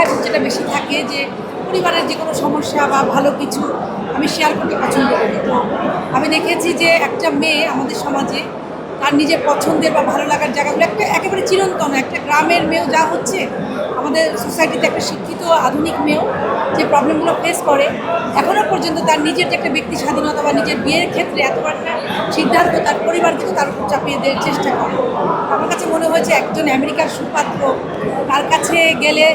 অপেক্ষায় যেটা বেশি থাকে যে পরিবারের যে কোনো সমস্যা বা ভালো কিছু আমি শেয়ার করতে পছন্দ করি। তো আমি দেখেছি যে একটা মেয়ে আমাদের সমাজে তার নিজের পছন্দের বা ভালো লাগার জায়গাগুলো একটা একেবারে চিরন্তন, একটা গ্রামের মেয়েও যা হচ্ছে, আমাদের সোসাইটিতে একটা শিক্ষিত, আধুনিক মেয়েও যে প্রবলেমগুলো ফেস করে এখনও পর্যন্ত তার নিজের যে একটা ব্যক্তি স্বাধীনতা বা নিজের বিয়ের ক্ষেত্রে এত একটা সিদ্ধান্ত তার পরিবার থেকে তার উপর চাপিয়ে দেওয়ার চেষ্টা করে। আমার কাছে মনে হয়েছে একজন আমেরিকার সুপাত্র, তার কাছে গেলে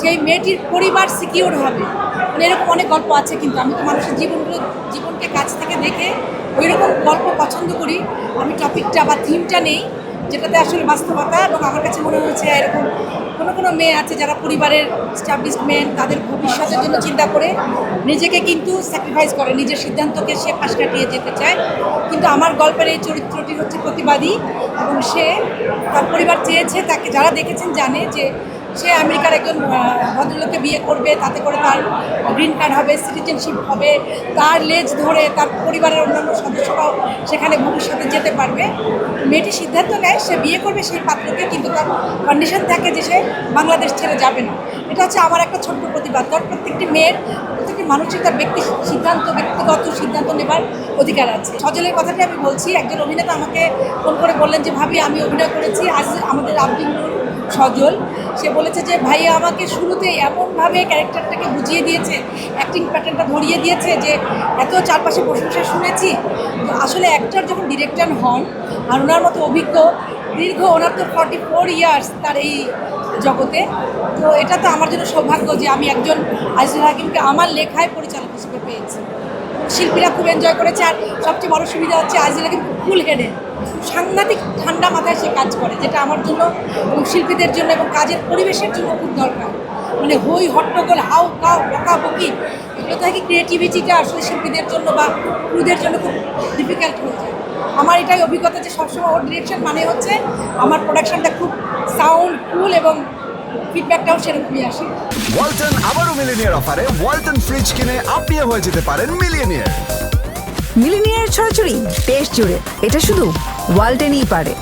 সেই মেয়েটির পরিবার সিকিউর হবে। মানে এরকম অনেক গল্প আছে কিন্তু আমি তো মানুষের জীবনগুলো, জীবনকে কাছ থেকে দেখে ওই রকম গল্প পছন্দ করি। আমি টপিকটা বা থিমটা নেই, যেটাতে আসলে বাস্তবতা এবং আমার কাছে মনে হয়েছে এরকম কোনো কোনো মেয়ে আছে যারা পরিবারের স্টাবলিশমেন্ট তাদের ভবিষ্যতের জন্য চিন্তা করে, নিজেকে কিন্তু স্যাক্রিফাইস করে, নিজের সিদ্ধান্তকে সে পাশ কাটিয়ে যেতে চায়। কিন্তু আমার গল্পের এই চরিত্রটি হচ্ছে প্রতিবাদী এবং সে তার পরিবার চেয়েছে, তাকে যারা দেখেছেন জানে যে সে আমেরিকার একজন ভদ্রলোককে বিয়ে করবে, তাতে করে তার গ্রিন কার্ড হবে সিটিজেনশিপ হবে, তার লেজ ধরে তার পরিবারের অন্যান্য সদস্যরাও সেখানে ভবিষ্যতে যেতে পারবে। মেয়েটি সিদ্ধান্ত নেয়, সে বিয়ে করবে সেই পাত্রকে, কিন্তু তার কন্ডিশন থাকে যে সে বাংলাদেশ ছেড়ে যাবে না। এটা হচ্ছে আমার একটা ছোট্ট প্রতিবাদ। কারণ প্রত্যেকটি মেয়ের, প্রত্যেকটি মানুষের তার ব্যক্তি সিদ্ধান্ত, ব্যক্তিগত সিদ্ধান্ত নেবার অধিকার আছে। সজলের কথাটি আমি বলছি, একজন অভিনেতা আমাকে ফোন করে বললেন যে, ভাবি, আমি অভিনয় করেছি, আজ আমাদের আব্দুল সজল, সে বলেছে যে, ভাইয়া আমাকে শুরুতে এমনভাবে ক্যারেক্টারটাকে বুঝিয়ে দিয়েছে অ্যাক্টিং প্যাটার্নটা ধরিয়ে দিয়েছে যে, এত চারপাশে প্রশংসা শুনেছি। আসলে অ্যাক্টর যখন ডিরেক্টর হন, আর ওনার মতো অভিজ্ঞ দীর্ঘ ওনার তো ফর্টি ফোর ইয়ার্স তার এই জগতে। তো এটা তো আমার জন্য সৌভাগ্য যে আমি একজন আজিজুল হাকিমকে আমার লেখায় পরিচালক হিসেবে পেয়েছি। শিল্পীরা খুব এনজয় করেছে আর সবচেয়ে বড় সুবিধা হচ্ছে আজিজুল হাকিম ফুল হেডে সাংঘাতিক ঠান্ডা মাথায় সে কাজ করে, যেটা আমার জন্য এবং শিল্পীদের জন্য এবং কাজের পরিবেশের জন্য খুব দরকার। মানে হই হট্টগোল হাউ কাউ বকাবকি এগুলো থেকে ক্রিয়েটিভিটিটা আসলে শিল্পীদের জন্য বা ক্রুদের জন্য খুব ডিফিকাল্ট হয়ে যায়। আমার এটাই অভিজ্ঞতা যে সবসময় ওর ডিরেকশন মানে হচ্ছে আমার প্রোডাকশনটা খুব সাউন্ড কুল এবং ফিডব্যাকটাও সেরকমই আসে। ওয়ালটন আবারও মিলিনিয়ার অফারে ওয়ালটন ফ্রিজ কিনে আপনিও হয়ে যেতে পারেন মিলিয়নিয়ার মিলিনিয়ার ছড়াছড়ি দেশ জুড়ে। এটা শুধু ওয়ালটেনই পারে।